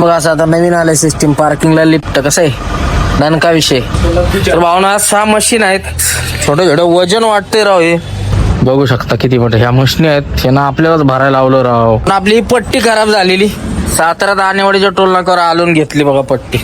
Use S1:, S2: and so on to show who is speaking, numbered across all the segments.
S1: बघा असं आता नवीन आलंय सिस्टीम पार्किंगला लिफ्ट कसं आहे? दणका विषय. तर भावना सहा मशीन आहेत. छोटं छोटं वजन वाटते राव हे. बघू शकता किती मोठे ह्या मशीनी आहेत. हे ना आपल्यालाच भरायला लावलं राव. पण आपली ही पट्टी खराब झालेली. सातारा दाणेवाडीच्या टोल नाकावर आलून घेतली बघा पट्टी.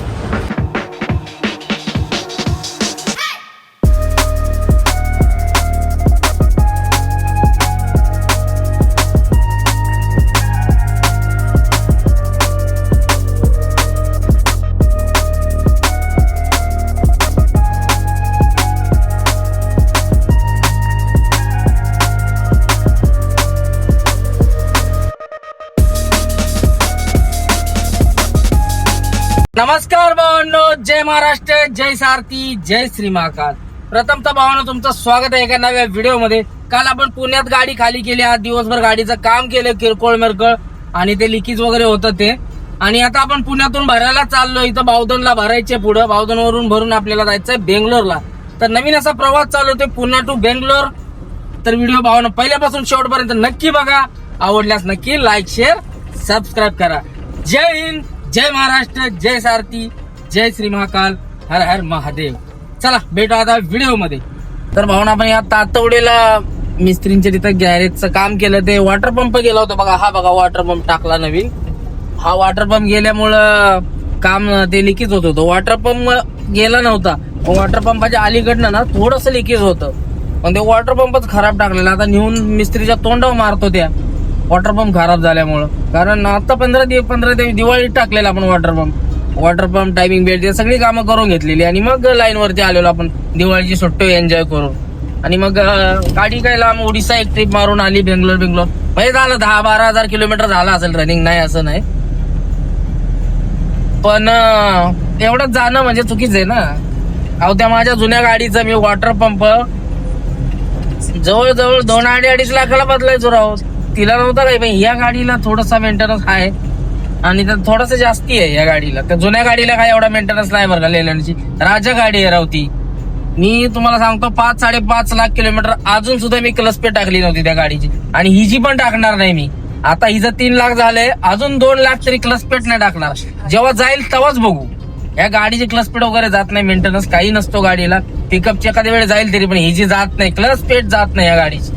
S1: नमस्कार भावांनो जय महाराष्ट्र जय सारथी जय श्री महाकाल. प्रथमतः भावांनो तुमचं स्वागत आहे एका नव्या व्हिडिओमध्ये काल आपण पुण्यात गाडी खाली केली आज दिवसभर गाडीचं काम केलं किरकोळ मिरकळ आणि ते लिकीज वगैरे होतं ते. आणि आता आपण पुण्यातून भरायला चाललो इथं बावधनला भरायचे पुढं. बावधनवरून भरून आपल्याला जायचंय बेंगलोरला. तर नवीन असा प्रवास चालू होतोय पुणे टू बेंगलोर. तर व्हिडिओ भावानं पहिल्यापासून शेवटपर्यंत नक्की बघा. आवडल्यास नक्की लाईक शेअर सबस्क्राईब करा. जय हिंद! जय महाराष्ट्र जय सारथी जय श्री महाकाल हर हर महादेव. चला भेटू आता व्हिडिओमध्ये तर भावना आपण या तातवडीला मिस्त्रींच्या तिथं गॅरेजचं काम केलं ते वॉटर पंप गेला होता बघा. हा बघा वॉटर पंप टाकला नवीन. हा वॉटर पंप गेल्यामुळं काम ते लिकेज होत होतं. वॉटर पंप गेला नव्हता. वॉटर पंपाच्या अलीकडनं ना थोडस लिकेज होतं. पण ते वॉटर पंपच खराब टाकलेला. आता नेऊन मिस्त्रीच्या तोंडावर मारतो त्या. वॉटर पंप खराब झाल्यामुळं. कारण आता पंधरा दिवस पंधरा दिवस दिवाळीत टाकलेला आपण water pump water pump timing belt सगळी कामं करून घेतलेली. आणि मग लाईनवरती आलेलो आपण. दिवाळीची सुट्टी एन्जॉय करून. आणि मग गाडी काय लांब ओडिसा एक ट्रिप मारून आली बेंगलोर बेंगलोर. म्हणजे झालं दहा बारा हजार किलोमीटर झाला असेल रनिंग नाही असं नाही. पण एवढं जाणं म्हणजे चुकीचं आहे ना. अहो त्या माझ्या जुन्या गाडीचा मी वॉटर पंप जवळजवळ दोन अडी अडीच लाखाला बदलायचो राहू तिला नव्हता काही पण या गाडीला थोडासा मेंटेनन्स आहे. आणि तर थोडासा जास्ती आहे या गाडीला. त्या जुन्या गाडीला काय एवढा मेंटेनन्स नाही बरं का लेलंडची. राजा गाडी आहे राव ती. मी तुम्हाला सांगतो पाच साडेपाच लाख किलोमीटर अजून सुद्धा मी क्लसपे टाकली नव्हती त्या गाडीची. आणि हिची पण टाकणार नाही मी. आता हिचं तीन लाख झालंय अजून दोन लाख तरी क्लसपेट नाही टाकणार. जेव्हा जाईल तेव्हाच बघू. या गाडीची क्लसपेट वगैरे जात नाही मेंटेनन्स काही नसतो गाडीला. पिकअपची एखाद्या वेळ जाईल तरी पण हिची जात नाही क्लसपेट जात नाही या गाडीची.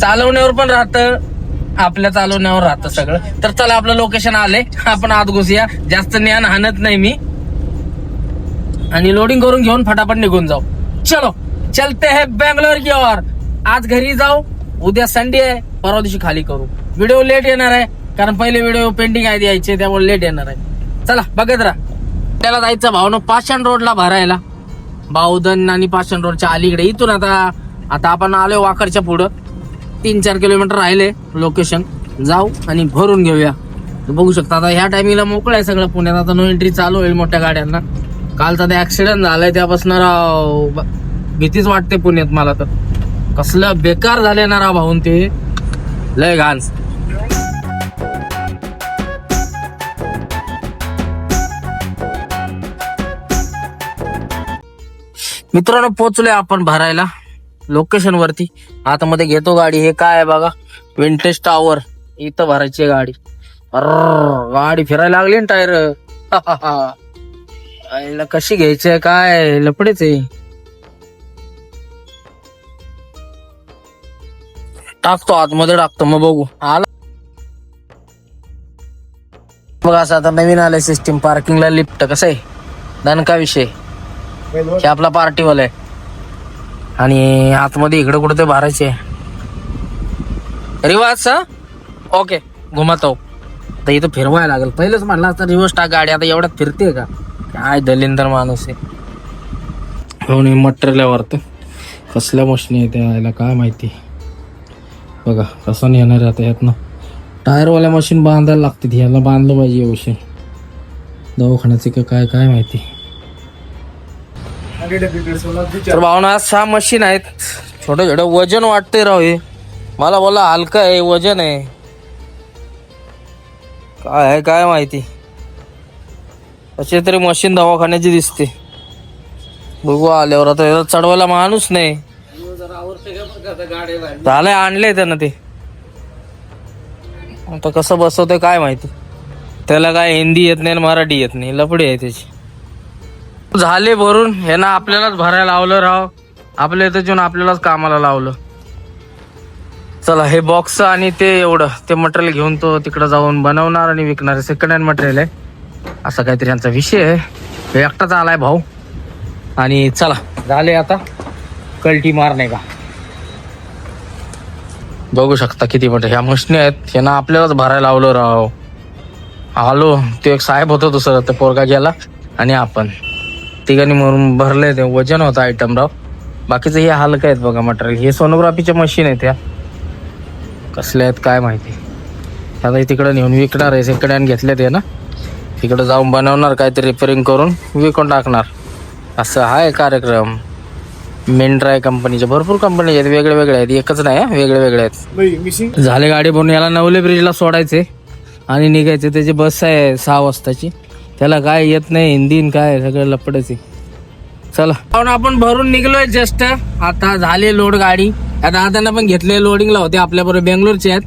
S1: चालवण्यावर पण राहतं. आपल्या चालवण्यावर राहतं सगळं. तर चला आपलं लोकेशन आलंय. आपण आत घुसूया. जास्त ज्ञान आणत नाही मी. आणि लोडिंग करून घेऊन फटाफट निघून जाऊ. चलो चलते है बेंगलोर की ओर. आज घरी जाऊ. उद्या संडे आहे. परवा दिवशी खाली करू. व्हिडिओ लेट येणार आहे. कारण पहिले व्हिडिओ पेंटिंग आहे द्यायचे त्यामुळे लेट येणार आहे. चला बघत राहा. त्याला जायचं भाऊ पाषाण रोडला भरायला. बावधन आणि पाषाण रोडच्या अलीकडे. इथून आता आता आपण आलोय वाकडच्या पुढं. तीन चार किलोमीटर राहिले लोकेशन जाऊ आणि भरून घेऊया. तर बघू शकता आता ह्या टायमिंगला मोकळं आहे सगळं पुण्यात. आता नो एंट्री चालू होईल मोठ्या गाड्यांना. कालचा ते ऍक्सिडेंट झालाय त्यापासून राव. भीतीच वाटते पुण्यात मला तर. कसलं बेकार झाले ना राव भाऊन ते. लय घाण. मित्रांनो पोचलोय आपण भरायला. लोकेशन वरती. आतमध्ये घेतो गाडी. हे काय आहे बघा? विंटेज टावर इथं भरायची आहे गाडी. अर्र गाडी फिरायला लागली ना टायर आईला कशी घ्यायची काय लपडेच आहे. टाकतो आतमध्ये टाकतो. मग बघू. आला. बघा असं आता नवीन आलंय सिस्टीम पार्किंगला लिफ्ट कसं आहे? दणका विषय? हे आपला पार्टीवाला आहे. आणि आतमध्ये इकडे कुठे ते भरायचे रिवाज ओके घुमतो. आता इथं फिरवायला लागेल. पहिलंच म्हणलं असतं रिवर्स टाक गाडी. आता एवढ्यात फिरते का? काय दलिंदर माणूस आहे. हो नाही मटेरियलवरत कसल्या मशीन आहे त्या याला काय माहिती? बघा कसं येणार आता यातनं. टायरवाल्या मशीन बांधायला लागते याला बांधलं पाहिजे व्यवस्थित दवाखान्याचे का काय काय माहिती? तर भावना सहा मशीन आहेत. छोटं छोटं वजन वाटते राव हे. मला बोला हलकं आहे वजन आहे. काय आहे काय माहिती? असे तरी मशीन दवाखान्याची दिसते. बघू आल्यावर आता चढवायला माणूस नाही. झालंय आणले त्यानं ते. आता कसं बसवतंय काय माहिती? त्याला काय हिंदी येत नाही आणि मराठी येत नाही. लपडी आहे त्याची. झाले भरून हे ना आपल्यालाच भरायला लावलं राव. आपल्या इथं जेवण आपल्यालाच कामाला लावलं. चला हे बॉक्स आणि ते एवढं ते मटेरियल घेऊन तो तिकडं जाऊन बनवणार आणि विकणार. सेकंड हँड मटेरियल आहे. असा काहीतरी यांचा विषय आहे. हे एकटाच आलाय भाऊ. आणि चला झाले आता. कल्टी नाही का? बघू शकता किती मोठे. ह्या मशनी आहेत. हे ना आपल्यालाच भरायला लावलं राव. आलो ते एक साहेब होतो दुसरं ते पोरगा गेला. आणि आपण. तिघांनी म्हणून भरले ते. वजन होतं आयटम राव. बाकीचं हे हलकं आहेत बघा मटेरियल हे सोनोग्राफीच्या मशीन आहेत त्या कसल्या आहेत काय माहिती. आता तिकडं नेऊन विकणार आहे. सेकंड हँड घेतले ते ना. तिकडं जाऊन बनवणार काहीतरी रिपेअरिंग करून विकून टाकणार. असं आहे कार्यक्रम. मेंढ्राय कंपनीचे भरपूर कंपनी आहेत. वेगळे वेगळे आहेत. एकच नाही वेगळे वेगळे आहेत. झाले गाडी बनवून याला नवले ब्रिजला सोडायचे आणि निघायचे. त्याची बस आहे सहा वाजताची. त्याला काय येत नाही हिंदी काय सगळं लपडच आहे. चला. आपण भरून निघलोय जस्ट आता झाले लोड गाडी. आता त्यांना पण घेतले लोडिंगला होते आपल्या बरोबर बेंगलोरचे आहेत.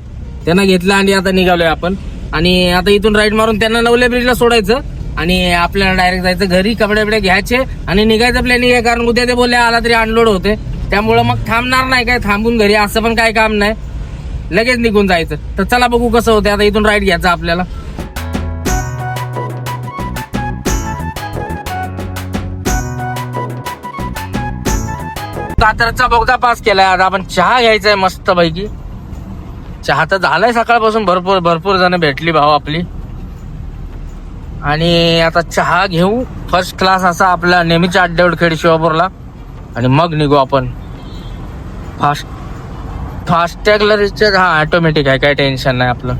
S1: त्यांना घेतलं आणि आता निघालोय आपण. आणि आता इथून राईट मारून त्यांना नवल्या ब्रिजला सोडायचं. आणि आपल्याला डायरेक्ट जायचं घरी कपडे बिडे घ्यायचे. आणि निघायचं प्लॅनिंग आहे कारण उद्या ते बोलले आला तरी अनलोड होते. त्यामुळं मग थांबणार नाही काय? थांबून घरी असं पण काय काम नाही. लगेच निघून जायचं. तर चला बघू कसं होतं आता इथून राईट घ्यायचं आपल्याला. कात्रचा बोगदा पास केलाय. आता आपण चहा घ्यायचाय मस्त पैकी चहा तर झालाय सकाळपासून. भरपूर भरपूर जण भेटली भाऊ आपली. आणि आता चहा घेऊ. फर्स्ट क्लास असा आपला नेहमीच्या अड्ड्यावर खेड शिवापूरला. आणि मग निघू आपण. फास्ट फास्टॅगला रिचार्ज हा ऑटोमॅटिक आहे. काही टेन्शन नाही आपलं.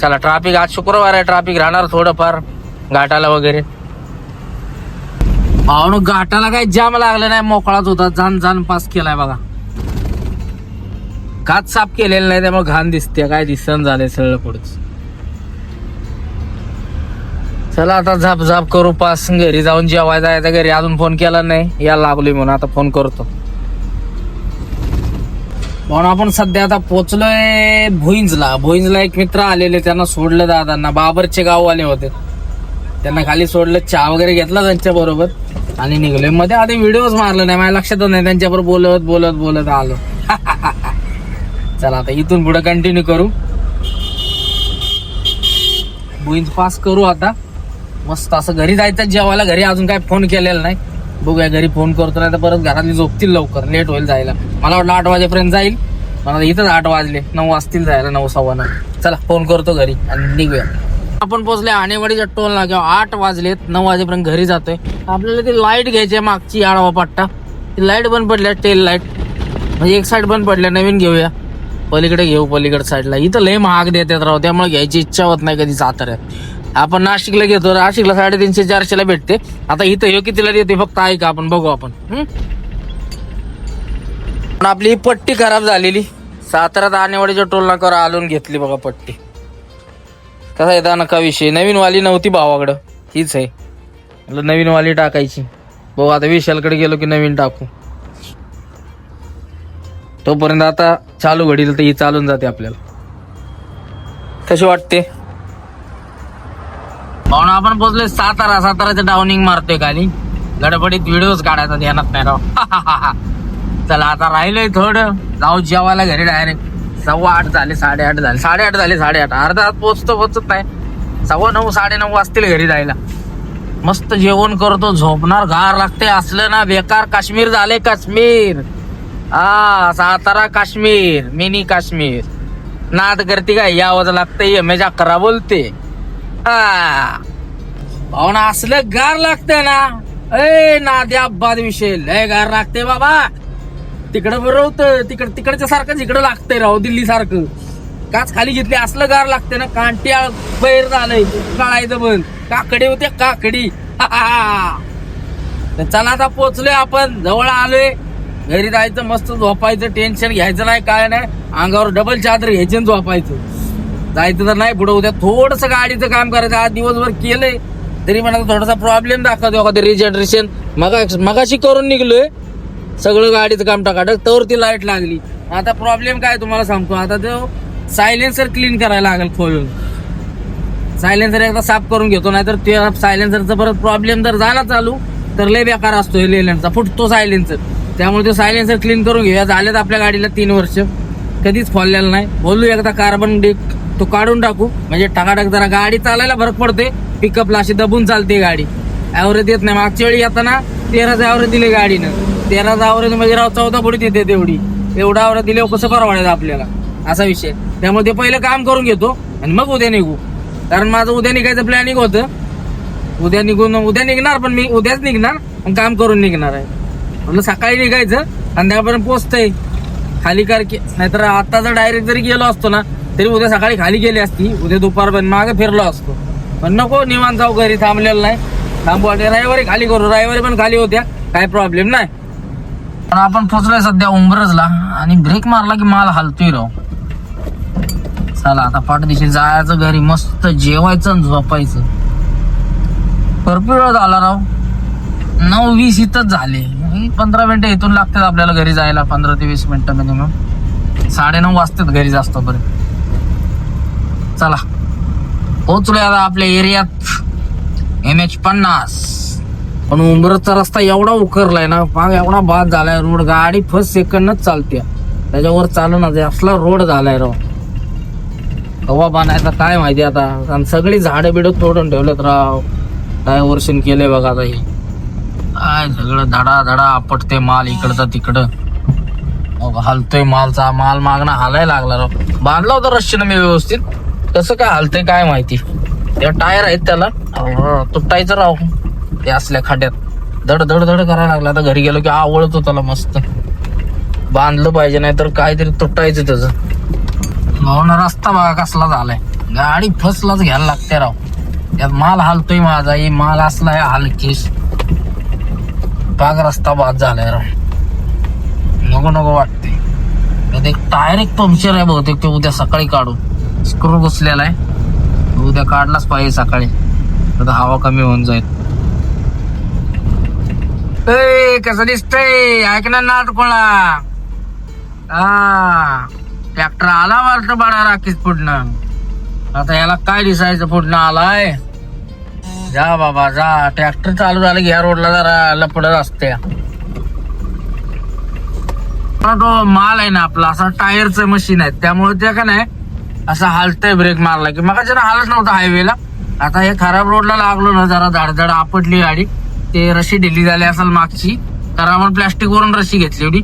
S1: चला ट्राफिक आज शुक्रवार आहे. ट्राफिक राहणार थोडंफार. घाटाला वगैरे. भावनो घाटाला काही जाम लागलं नाही मोकळाच होता. जाण जाण पास केलाय बघा. काच साफ केलेलं नाही त्यामुळे घाण दिसते. काय दिसन झाले सगळं पुढच. चला आता झाप झाप करू पास. घरी जाऊन जेवायला जायचं. घरी अजून फोन केला नाही. या लागलोय म्हणून आता फोन करतो. म्हणून आपण सध्या आता पोचलोय भुईंजला. भुईंजला एक मित्र आलेले त्यांना सोडलं दादांना. बाबरचे गाववाले होते. त्यांना खाली सोडलं चहा वगैरे घेतला त्यांच्या बरोबर आणि निघलोय. मध्ये आधी व्हिडिओच मारलं नाही माझ्या लक्षातच नाही त्यांच्याबरोबर बोलत बोलत बोलत आलो. चला आता इथून पुढे कंटिन्यू करू. भुईंज पास करू आता. मस्त असं घरी जायचं जेवायला घरी अजून काय फोन केलेला नाही. बघूया घरी फोन करतो नाही तर परत घरातली झोपतील लवकर लेट होईल जायला. मला वाटलं आठ वाजेपर्यंत जाईल मला इथंच आठ वाजले. नऊ वाजतील जायला नऊ सव्वा नऊ. चला फोन करतो घरी आणि निघूया. आपण पोहोचले आणेवाडीच्या टोल नाक्यावर. आठ वाजलेत नऊ वाजेपर्यंत घरी जातोय. आपल्याला ती लाइट घ्यायची आहे मागची आडवा पट्टा. ती लाइट बंद पडल्या टेल लाइट म्हणजे एक साईड बंद पडल्या नवीन घेऊया. पलीकडे घेऊ पलीकडे साईडला इथं लय महाग देतात राव त्यामुळे घ्यायची इच्छा होत नाही कधी साताऱ्यात आपण नाशिकला घेतो नाशिकला साडेतीनशे चारशेला भेटते. आता इथं हे कितीला देते फक्त ऐका आपण बघू आपण. पण आपली ही पट्टी खराब झालेली. साताऱ्यात आणेवाडीच्या टोल नाकावर आलून घेतली बघा पट्टी. कसा येता नका विषय? नवीन वाली नव्हती भावाकडं. हीच आहे. म्हटलं नवीन वाली टाकायची. भाऊ आता विशालकडे गेलो की नवीन टाकू. तोपर्यंत आता चालू घडील तर ही चालून जाते आपल्याला. कशी वाटते? भावना आपण पोचलोय सातारा. साताराचं डाउनिंग मारतोय खाली. गडबडीत व्हिडिओज काढायचा ध्यानात नाही राव. चला आता राहिलोय थोडं. जाऊ जेवायला घरी डायरेक्ट सव्वा आठ झाले साडेआठ झाले. साडेआठ झाले साडेआठ. अर्धा तास पोचतो पोचत नाही. सव्वा नऊ साडे नऊ वाजतील घरी जायला. मस्त जेवण करतो झोपणार गार लागते. असलं ना बेकार काश्मीर झाले काश्मीर. हा सातारा काश्मीर मिनी काश्मीर. नाद करते काय? यावं लागतंय मजा करा बोलते. हा भावना असलं गार लागते ना. ए नाद्या बाद विषय. लय गार लागते बाबा. तिकडं बरं होतं. तिकड तिकडच्या सारखंच इकडं लागतंय राव दिल्ली सारखं काच खाली घेतली असलं गार लागते ना. कांटी बैर झालंय. काळायचं बंद. काकडी होते काकडी. चला आता पोचलोय आपण. जवळ आलोय. घरी जायचं मस्त झोपायचं टेन्शन घ्यायचं नाही काय नाही. अंगावर डबल चादर घ्यायची झोपायचं. जायचं तर नाही पुढे उद्या थोडस गाडीचं काम करायचं. आज दिवसभर केलंय. तरी मला थोडासा प्रॉब्लेम दाखवतो. एखादं रिजनरेशन मगा मगाशी करून निघलोय. सगळं गाडीचं काम टाकाटक तर ती लाइट लागली. आता प्रॉब्लेम काय तुम्हाला सांगतो. आता तो सायलेन्सर क्लीन करायला लागेल खोलून. सायलेन्सर एकदा साफ करून घेतो नाहीतर ते सायलेन्सरचा परत प्रॉब्लेम जर झाला चालू तर लय बेकार असतो लेलंडचा फुटतो सायलेन्सर त्यामुळे तो सायलेन्सर क्लीन करून घेऊया. झालेत आपल्या गाडीला तीन वर्ष. कधीच खोललेलं नाही. बोलू एकदा कार्बन डेक तो काढून टाकू. म्हणजे टकाटक जरा गाडी चालायला फरक पडते पिकअपला अशी दबून चालते गाडी. ॲव्हरेज येत नाही. मागच्या वेळी येताना तेराचं ॲव्हरेज दिले गाडीनं. तेरा ॲव्हरेज म्हणजे राव चौदा फुटीत देते तेवढी. एवढा आवरा दिल्यावर कसं परवडायचं आपल्याला? असा विषय. त्यामुळे ते पहिलं काम करून घेतो आणि मग उद्या निघू. कारण माझं उद्या निघायचं प्लॅनिंग होतं. उद्या निघून उद्या निघणार पण मी उद्याच निघणार आणि काम करून निघणार आहे. म्हटलं सकाळी निघायचं संध्याकाळपर्यंत पोचतंय. खाली कार नाहीतर आता जर डायरेक्ट जरी गेलो असतो ना तरी उद्या सकाळी खाली गेली असती. उद्या दुपारपर्यंत मागे फिरलो असतो. पण नको निवांत जाऊ घरी थांबलेलं नाही. थांबू वाटे रविवारी खाली करू. रविवारी पण खाली होत्या. काय प्रॉब्लेम नाही. तर आपण पोचलोय सध्या उंबरजला आणि ब्रेक मारला की माल हलतोय राव. चला आता पाठदिशी जायचं घरी मस्त जेवायचं आणि झोपायचं. भरपूर वेळ झाला राव. नऊ वीस इथंच झाले. पंधरा मिनिटं इथून लागतात आपल्याला घरी जायला पंधरा ते वीस मिनिटं मिनिमम साडे नऊ वाजतात घरी जास्त पर्यंत चला पोचलोय आता आपल्या एरियात एम एच पन्नास. पण उंबरचा रस्ता एवढा उकरलाय ना पाग एवढा बाद झालाय रोड गाडी फर्स्ट सेकंडच चालते. त्याच्यावर चालू ना असला रोड झालाय राव. हवा बांधायचा काय माहिती आता. आणि सगळी झाडं बिडं तोडून ठेवलेत राव. काय वर्षण केले बघा आता हे. काय सगळं धडा धडा आपटते माल इकडचं तिकडं. मग हलतोय मालचा. माल मागणं हालाय लागला राव. बांधला होता रश्शीनं मी व्यवस्थित. कसं काय हलतंय काय माहिती. त्या टायर आहेत त्याला. तुटायचं राव. ते असल्या खाड्यात धड धड धड करायला लागला. आता घरी गेलो की आवडतो त्याला मस्त. बांधलं पाहिजे नाही तर काहीतरी तुटायचं त्याचं. भावना रस्ता बघा कसला झालाय. गाडी फसलाच घ्यायला लागते राव. त्यात माल हालतोय माझा हे माल असलाय हलकीस पाग रस्ता बाद झालाय राव. नको नको वाटते त्यात एक टायर एक पंक्चर आहे बहुतेक ते उद्या सकाळी काढू स्क्रू घुसलेला आहे. उद्या काढलाच पाहिजे सकाळी. आता हवा कमी होऊन जाईल. ए, कसं दिसतंय ऐक ना नाट कोणा हा ट्रॅक्टर आला वाटतं बाळा राखीच पुढनं आता याला काय दिसायचं पुढनं आलाय जा बाबा जा ट्रॅक्टर चालू झालं घ्या रोडला जरा लपडत असते आता तो माल आहे ना आपला असा टायरचं मशीन आहे त्यामुळे ते का नाही असं हालतंय ब्रेक मारला की मग जरा हालत नव्हता हायवेला आता हे खराब रोडला लागलो ना जरा झाडझड आपटली गाडी ते रशी ढिली झाली असेल मागची तर आपण प्लॅस्टिक वरून रशी घेतली होती.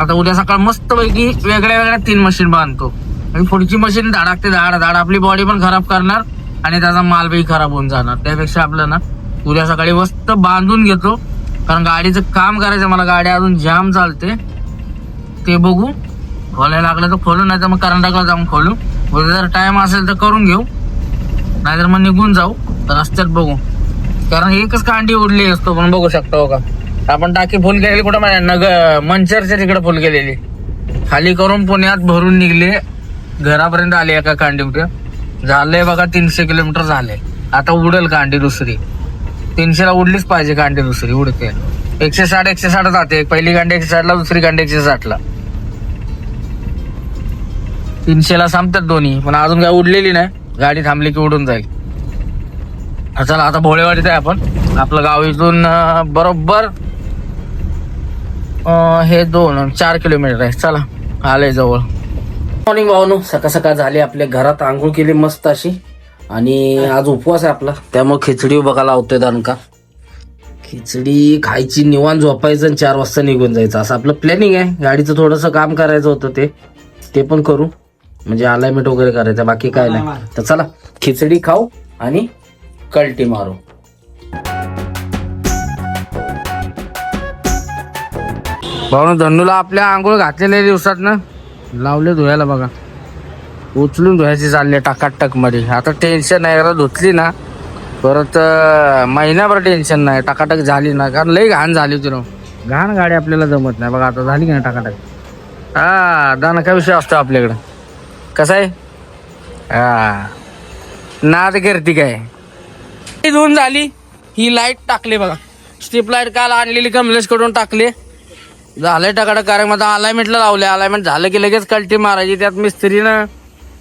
S1: आता उद्या सकाळ मस्त पैकी वेगळ्या वेगळ्या तीन मशीन बांधतो. आणि पुढची मशीन धाडाकते धाड धाड. आपली बॉडी पण खराब करणार आणि त्याचा माल बी खराब होऊन जाणार. त्यापेक्षा आपलं ना उद्या सकाळी मस्त बांधून घेतो. कारण गाडीचं काम करायचं मला गाडी अजून जाम चालते. ते बघू. खोलायला लागलं तर खोलू नाही तर मग कर्नाटकला जाऊन खोलू. उद्या जर टाइम असेल तर करून घेऊ. नाहीतर मग निघून जाऊ. रस्त्यात बघू. कारण एकच कांडी उडली असतो पण बघू शकतो हो का? आपण टाकी फुल केलेली कुठं माहिती नग मंचरच्या तिकडे फुल केलेली. खाली करून पुण्यात भरून निघले. घरापर्यंत आले एका कांडी उठे झालंय बघा तीनशे किलोमीटर झाले. आता उडेल कांडी दुसरी. तीनशेला उडलीच पाहिजे कांडी दुसरी उडते. एकशे साठ एकशे साठ जाते. पहिली कांडी एकशे साठला दुसरी कांडी एकशे साठला. तीनशेला संपतात दोन्ही पण अजून काय उडलेली नाही. गाडी थांबली की उडून जाईल. चला आता भोळेवाडीत आहे आपण. आपलं गाव इथून बरोबर हे दोन चार किलोमीटर आहे. चला आलंय जवळ. मॉर्निंग भावनो सकाळ सकाळ झाली आपल्या घरात आंघोळ केली मस्त अशी. आणि आज उपवास आहे आपला त्यामुळे खिचडी बघा लावतोय दणका खिचडी खायची निवांत झोपायचं आणि चार वाजता निघून जायचं. असं आपलं प्लॅनिंग आहे. गाडीचं थोडंसं काम करायचं होतं ते. ते पण करू. म्हणजे अलाइनमेंट वगैरे करायचं बाकी काय नाही. तर चला खिचडी खाऊ आणि कल्टी मारू. भाऊ धन्नूला आपल्या आंघोळ घातलेल्या दिवसात ना लावले धुवायला बघा. उचलून धुवायची चालले टाकाटकमध्ये. आता टेन्शन नाही जरा धुतली ना परत महिनाभर टेन्शन नाही टाकाटक झाली ना कारण लई घाण झाली होती ना घाण गाडी आपल्याला जमत नाही. बघा आता झाली की नाही टाकाटक? हा दाना काय विषय असतो आपल्याकडं? कसं आहे? हा. नाद करते काय? धुवून झाली. ही लाइट टाकली बघा. स्ट्रीप लाइट काल आणलेली कमलेशकडून टाकली. झालंय टाकाटक कारण आता अलायमेंटला लावले अलायमेंट झालं की लगेच कल्टी मारायची. त्यात मिस्त्रीनं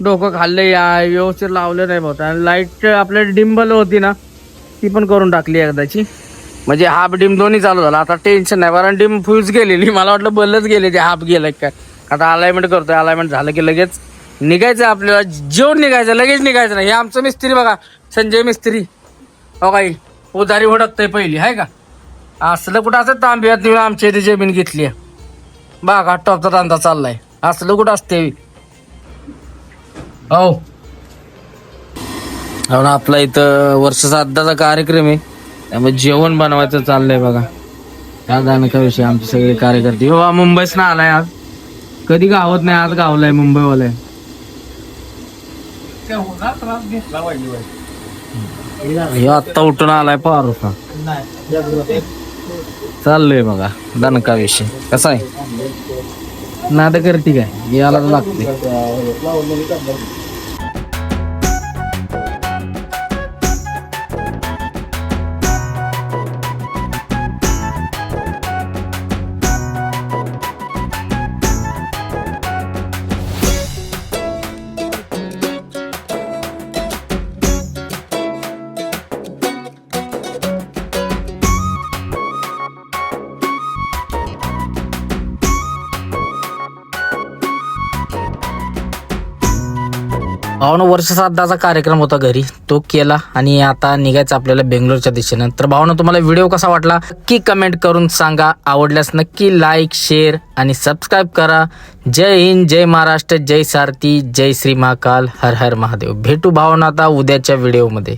S1: डोकं खाल्लं या व्यवस्थित लावलं नाही बहुत आणि लाइट आपल्या डिंबल होती ना ती पण करून टाकली एकदाची. म्हणजे हाफ डिम दोन्ही चालू झाला. आता टेन्शन नाही कारण डिम फ्यूज गेलेली. मला वाटलं बलच गेले ते हाफ गेलं काय. आता अलायमेंट करतोय. अलायमेंट झालं की लगेच निघायचं आपल्याला. जेवण निघायचं लगेच निघायचं नाही. हे आमचं मिस्त्री बघा. संजय मिस्त्री. हो काही उधारी हुडकतंय पहिली आहे का? असलं कुठं असं तांब्यात तुम्ही आमच्या इथे जमीन घेतली बागा टॉपचा धंदा चाललाय. असलं कुठं असते हो हो आपला इथं वर्ष साधाचा कार्यक्रम आहे. त्यामुळे जेवण बनवायचं चाललंय बघा. त्या जाणका विषय आमचे सगळे कार्यकर्ते. हो मुंबईस ना आलाय आज. कधी गावत नाही आज गावलाय मुंबईवालाय हे आत्ता उठून आलाय पार चाललंय बघा दणका विषय. कसा आहे? नाद करते काय? याला लागते भावना वर्ष श्राद्धाचा कार्यक्रम होता घरी. तो केला आणि आता निघायचं आपल्याला बेंगलोरच्या दिशेनं. तर भावना तुम्हाला व्हिडिओ कसा वाटला? नक्की कमेंट करून सांगा. आवडल्यास नक्की लाईक शेअर आणि सबस्क्राईब करा. जय हिंद जय महाराष्ट्र जय सारथी जय श्री महाकाल. हर हर महादेव. भेटू भावना आता उद्याच्या व्हिडिओमध्ये